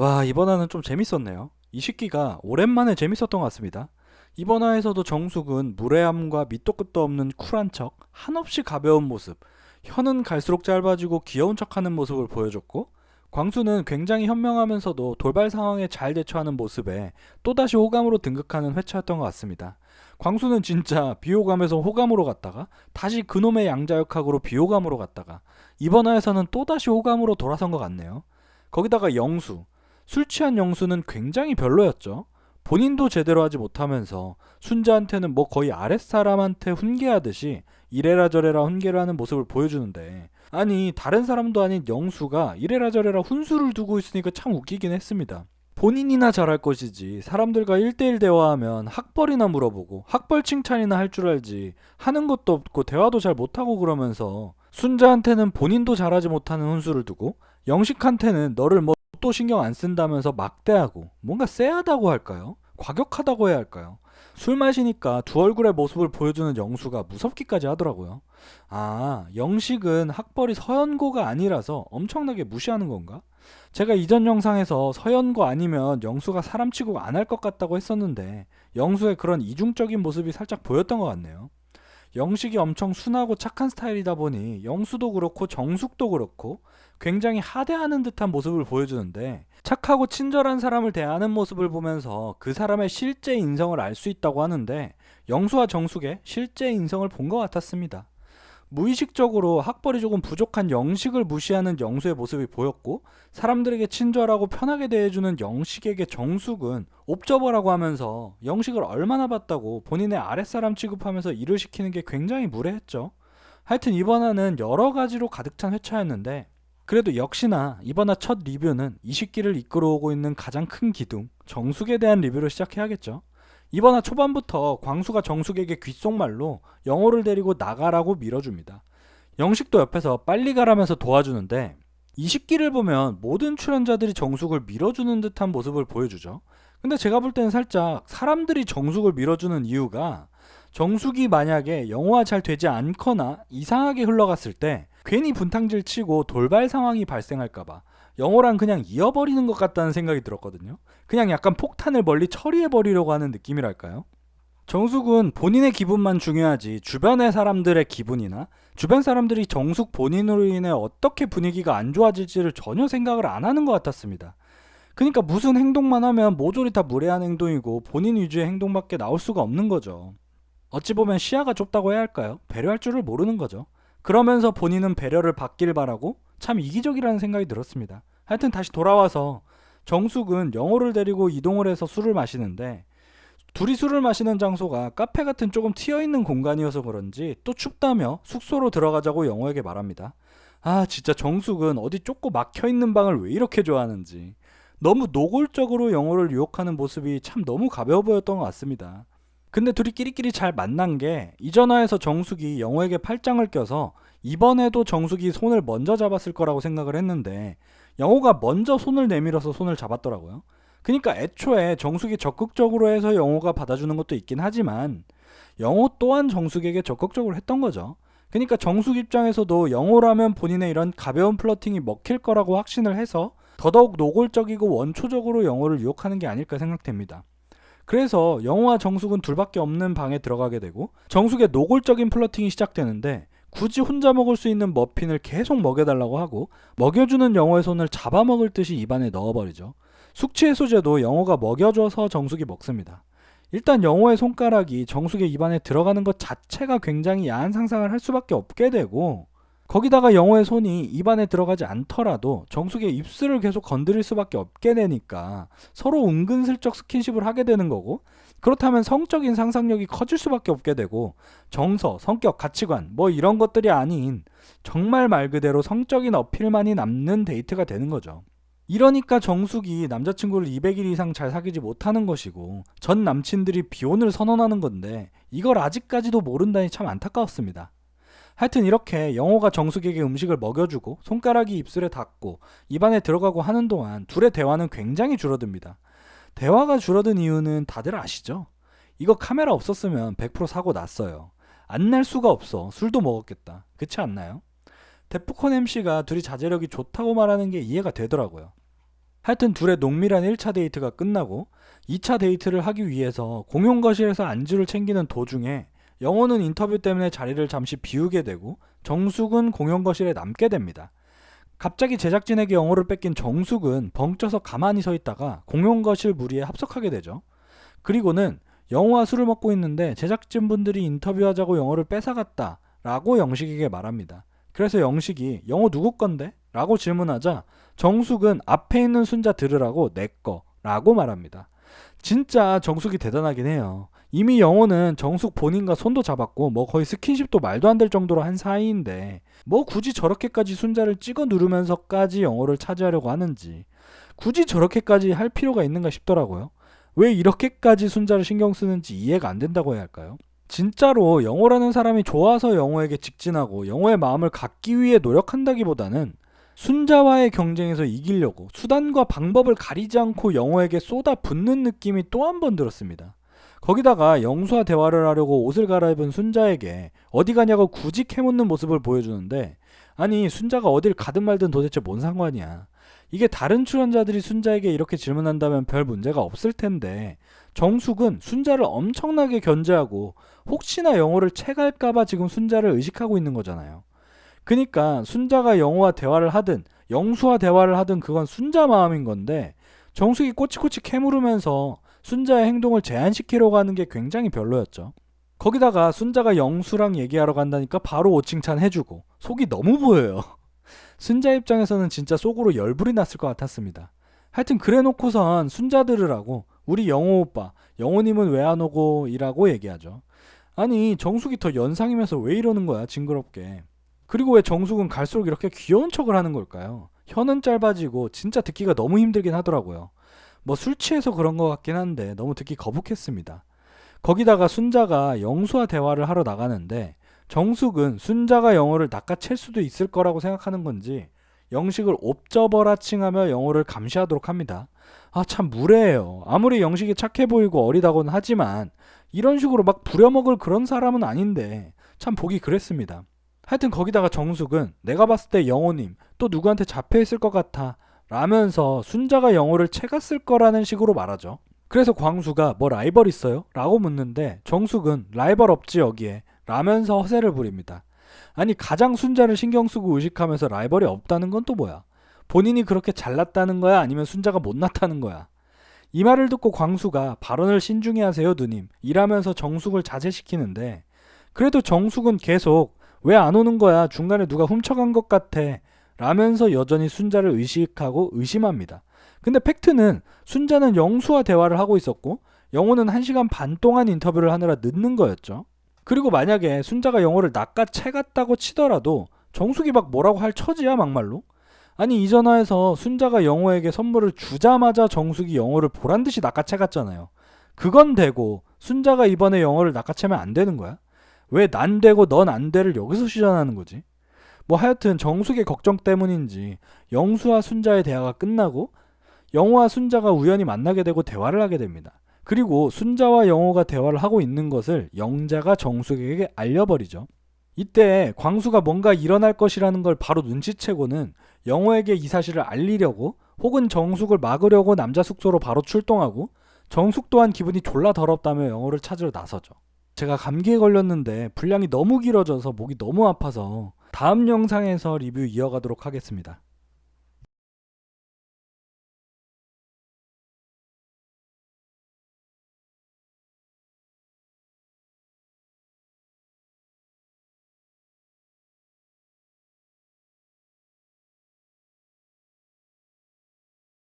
와, 이번 화는 좀 재밌었네요. 이 식기가 오랜만에 재밌었던 것 같습니다. 이번 화에서도 정숙은 무례함과 밑도 끝도 없는 쿨한 척, 한없이 가벼운 모습, 혀는 갈수록 짧아지고 귀여운 척하는 모습을 보여줬고, 광수는 굉장히 현명하면서도 돌발 상황에 잘 대처하는 모습에 또다시 호감으로 등극하는 회차였던 것 같습니다. 광수는 진짜 비호감에서 호감으로 갔다가 다시 그놈의 양자역학으로 비호감으로 갔다가 이번 화에서는 또다시 호감으로 돌아선 것 같네요. 거기다가 영수, 술 취한 영수는 굉장히 별로였죠. 본인도 제대로 하지 못하면서 순자한테는 뭐 거의 아랫사람한테 훈계하듯이 이래라 저래라 훈계를 하는 모습을 보여주는데 아니 다른 사람도 아닌 영수가 이래라 저래라 훈수를 두고 있으니까 참 웃기긴 했습니다. 본인이나 잘할 것이지 사람들과 1대1 대화하면 학벌이나 물어보고 학벌 칭찬이나 할 줄 알지 하는 것도 없고 대화도 잘 못하고 그러면서 순자한테는 본인도 잘하지 못하는 훈수를 두고 영식한테는 너를 뭐 또 신경 안 쓴다면서 막대하고 뭔가 쎄하다고 할까요? 과격하다고 해야 할까요? 술 마시니까 두 얼굴의 모습을 보여주는 영수가 무섭기까지 하더라고요. 아, 영식은 학벌이 서연고가 아니라서 엄청나게 무시하는 건가? 제가 이전 영상에서 서연고 아니면 영수가 사람 취급 안할 것 같다고 했었는데 영수의 그런 이중적인 모습이 살짝 보였던 것 같네요. 영식이 엄청 순하고 착한 스타일이다 보니 영수도 그렇고 정숙도 그렇고 굉장히 하대하는 듯한 모습을 보여주는데 착하고 친절한 사람을 대하는 모습을 보면서 그 사람의 실제 인성을 알 수 있다고 하는데 영수와 정숙의 실제 인성을 본 것 같았습니다. 무의식적으로 학벌이 조금 부족한 영식을 무시하는 영수의 모습이 보였고 사람들에게 친절하고 편하게 대해주는 영식에게 정숙은 옵저버라고 하면서 영식을 얼마나 봤다고 본인의 아랫사람 취급하면서 일을 시키는 게 굉장히 무례했죠. 하여튼 이번 화는 여러 가지로 가득 찬 회차였는데 그래도 역시나 이번 화 첫 리뷰는 이 식기를 이끌어오고 있는 가장 큰 기둥 정숙에 대한 리뷰를 시작해야겠죠. 이번 화 초반부터 광수가 정숙에게 귓속말로 영호를 데리고 나가라고 밀어줍니다. 영식도 옆에서 빨리 가라면서 도와주는데 이 식기를 보면 모든 출연자들이 정숙을 밀어주는 듯한 모습을 보여주죠. 근데 제가 볼 때는 살짝 사람들이 정숙을 밀어주는 이유가 정숙이 만약에 영호와 잘 되지 않거나 이상하게 흘러갔을 때 괜히 분탕질 치고 돌발 상황이 발생할까봐 영호랑 그냥 이어버리는 것 같다는 생각이 들었거든요. 그냥 약간 폭탄을 멀리 처리해버리려고 하는 느낌이랄까요? 정숙은 본인의 기분만 중요하지 주변의 사람들의 기분이나 주변 사람들이 정숙 본인으로 인해 어떻게 분위기가 안 좋아질지를 전혀 생각을 안 하는 것 같았습니다. 그러니까 무슨 행동만 하면 모조리 다 무례한 행동이고 본인 위주의 행동밖에 나올 수가 없는 거죠. 어찌 보면 시야가 좁다고 해야 할까요? 배려할 줄을 모르는 거죠. 그러면서 본인은 배려를 받길 바라고 참 이기적이라는 생각이 들었습니다. 하여튼 다시 돌아와서 정숙은 영호를 데리고 이동을 해서 술을 마시는데 둘이 술을 마시는 장소가 카페 같은 조금 튀어 있는 공간이어서 그런지 또 춥다며 숙소로 들어가자고 영호에게 말합니다. 아 진짜 정숙은 어디 좁고 막혀 있는 방을 왜 이렇게 좋아하는지 너무 노골적으로 영호를 유혹하는 모습이 참 너무 가벼워 보였던 것 같습니다. 근데 둘이 끼리끼리 잘 만난 게 이 전화에서 정숙이 영호에게 팔짱을 껴서 이번에도 정숙이 손을 먼저 잡았을 거라고 생각을 했는데 영호가 먼저 손을 내밀어서 손을 잡았더라고요. 그러니까 애초에 정숙이 적극적으로 해서 영호가 받아주는 것도 있긴 하지만 영호 또한 정숙에게 적극적으로 했던 거죠. 그러니까 정숙 입장에서도 영호라면 본인의 이런 가벼운 플러팅이 먹힐 거라고 확신을 해서 더더욱 노골적이고 원초적으로 영호를 유혹하는 게 아닐까 생각됩니다. 그래서 영호와 정숙은 둘밖에 없는 방에 들어가게 되고 정숙의 노골적인 플러팅이 시작되는데 굳이 혼자 먹을 수 있는 머핀을 계속 먹여달라고 하고 먹여주는 영호의 손을 잡아먹을 듯이 입안에 넣어버리죠. 숙취 해소제도 영호가 먹여줘서 정숙이 먹습니다. 일단 영호의 손가락이 정숙의 입안에 들어가는 것 자체가 굉장히 야한 상상을 할 수밖에 없게 되고 거기다가 영호의 손이 입안에 들어가지 않더라도 정숙의 입술을 계속 건드릴 수밖에 없게 되니까 서로 은근슬쩍 스킨십을 하게 되는 거고 그렇다면 성적인 상상력이 커질 수밖에 없게 되고 정서, 성격, 가치관 뭐 이런 것들이 아닌 정말 말 그대로 성적인 어필만이 남는 데이트가 되는 거죠. 이러니까 정숙이 남자친구를 200일 이상 잘 사귀지 못하는 것이고 전 남친들이 비혼을 선언하는 건데 이걸 아직까지도 모른다니 참 안타까웠습니다. 하여튼 이렇게 영호가 정숙에게 음식을 먹여주고 손가락이 입술에 닿고 입안에 들어가고 하는 동안 둘의 대화는 굉장히 줄어듭니다. 대화가 줄어든 이유는 다들 아시죠? 이거 카메라 없었으면 100% 사고 났어요. 안 날 수가 없어. 술도 먹었겠다. 그렇지 않나요? 데프콘 MC가 둘이 자제력이 좋다고 말하는 게 이해가 되더라고요. 하여튼 둘의 농밀한 1차 데이트가 끝나고 2차 데이트를 하기 위해서 공용 거실에서 안주를 챙기는 도중에 영호는 인터뷰 때문에 자리를 잠시 비우게 되고 정숙은 공용 거실에 남게 됩니다. 갑자기 제작진에게 영호를 뺏긴 정숙은 벙쪄서 가만히 서 있다가 공용 거실 무리에 합석하게 되죠. 그리고는 영호와 술을 먹고 있는데 제작진분들이 인터뷰하자고 영호를 뺏어갔다 라고 영식에게 말합니다. 그래서 영식이 영호 누구 건데? 라고 질문하자 정숙은 앞에 있는 순자 들으라고 내 거 라고 말합니다. 진짜 정숙이 대단하긴 해요. 이미 영호는 정숙 본인과 손도 잡았고 뭐 거의 스킨십도 말도 안 될 정도로 한 사이인데 뭐 굳이 저렇게까지 순자를 찍어 누르면서까지 영호를 차지하려고 하는지 굳이 저렇게까지 할 필요가 있는가 싶더라고요. 왜 이렇게까지 순자를 신경 쓰는지 이해가 안 된다고 해야 할까요? 진짜로 영호라는 사람이 좋아서 영호에게 직진하고 영호의 마음을 갖기 위해 노력한다기보다는 순자와의 경쟁에서 이기려고 수단과 방법을 가리지 않고 영호에게 쏟아 붓는 느낌이 또 한 번 들었습니다. 거기다가 영수와 대화를 하려고 옷을 갈아입은 순자에게 어디 가냐고 굳이 캐묻는 모습을 보여주는데 아니 순자가 어딜 가든 말든 도대체 뭔 상관이야. 이게 다른 출연자들이 순자에게 이렇게 질문한다면 별 문제가 없을 텐데 정숙은 순자를 엄청나게 견제하고 혹시나 영호를 채갈까봐 지금 순자를 의식하고 있는 거잖아요. 그니까 순자가 영호와 대화를 하든 영수와 대화를 하든 그건 순자 마음인 건데 정숙이 꼬치꼬치 캐물으면서 순자의 행동을 제한시키려고 하는 게 굉장히 별로였죠. 거기다가 순자가 영수랑 얘기하러 간다니까 바로 오칭찬 해주고 속이 너무 보여요. 순자 입장에서는 진짜 속으로 열불이 났을 것 같았습니다. 하여튼 그래 놓고선 순자 들으라고 우리 영호 오빠 영호님은 왜 안 오고 이라고 얘기하죠. 아니 정숙이 더 연상이면서 왜 이러는 거야 징그럽게. 그리고 왜 정숙은 갈수록 이렇게 귀여운 척을 하는 걸까요? 혀는 짧아지고 진짜 듣기가 너무 힘들긴 하더라고요. 뭐 술 취해서 그런 것 같긴 한데 너무 듣기 거북했습니다. 거기다가 순자가 영수와 대화를 하러 나가는데 정숙은 순자가 영호를 낚아챌 수도 있을 거라고 생각하는 건지 영식을 옵저버라 칭하며 영호를 감시하도록 합니다. 아 참 무례해요. 아무리 영식이 착해 보이고 어리다고는 하지만 이런 식으로 막 부려먹을 그런 사람은 아닌데 참 보기 그랬습니다. 하여튼 거기다가 정숙은 내가 봤을 때 영호님 또 누구한테 잡혀 있을 것 같아 라면서 순자가 영호를 채갔을 거라는 식으로 말하죠. 그래서 광수가 뭐 라이벌 있어요? 라고 묻는데 정숙은 라이벌 없지 여기에 라면서 허세를 부립니다. 아니 가장 순자를 신경 쓰고 의식하면서 라이벌이 없다는 건 또 뭐야? 본인이 그렇게 잘났다는 거야? 아니면 순자가 못났다는 거야? 이 말을 듣고 광수가 발언을 신중히 하세요 누님 이라면서 정숙을 자제시키는데 그래도 정숙은 계속 왜 안 오는 거야 중간에 누가 훔쳐간 것 같아 라면서 여전히 순자를 의식하고 의심합니다. 근데 팩트는 순자는 영수와 대화를 하고 있었고 영호는 1시간 반 동안 인터뷰를 하느라 늦는 거였죠. 그리고 만약에 순자가 영호를 낚아채 갔다고 치더라도 정숙이 막 뭐라고 할 처지야 막말로? 아니 이 전화에서 순자가 영호에게 선물을 주자마자 정숙이 영호를 보란 듯이 낚아채 갔잖아요. 그건 되고 순자가 이번에 영호를 낚아채면 안 되는 거야? 왜 난 되고 넌 안 돼를 여기서 시전하는 거지? 뭐 하여튼 정숙의 걱정 때문인지 영수와 순자의 대화가 끝나고 영호와 순자가 우연히 만나게 되고 대화를 하게 됩니다. 그리고 순자와 영호가 대화를 하고 있는 것을 영자가 정숙에게 알려버리죠. 이때 광수가 뭔가 일어날 것이라는 걸 바로 눈치채고는 영호에게 이 사실을 알리려고 혹은 정숙을 막으려고 남자 숙소로 바로 출동하고 정숙 또한 기분이 졸라 더럽다며 영호를 찾으러 나서죠. 제가 감기에 걸렸는데 분량이 너무 길어져서 목이 너무 아파서 다음 영상에서 리뷰 이어가도록 하겠습니다.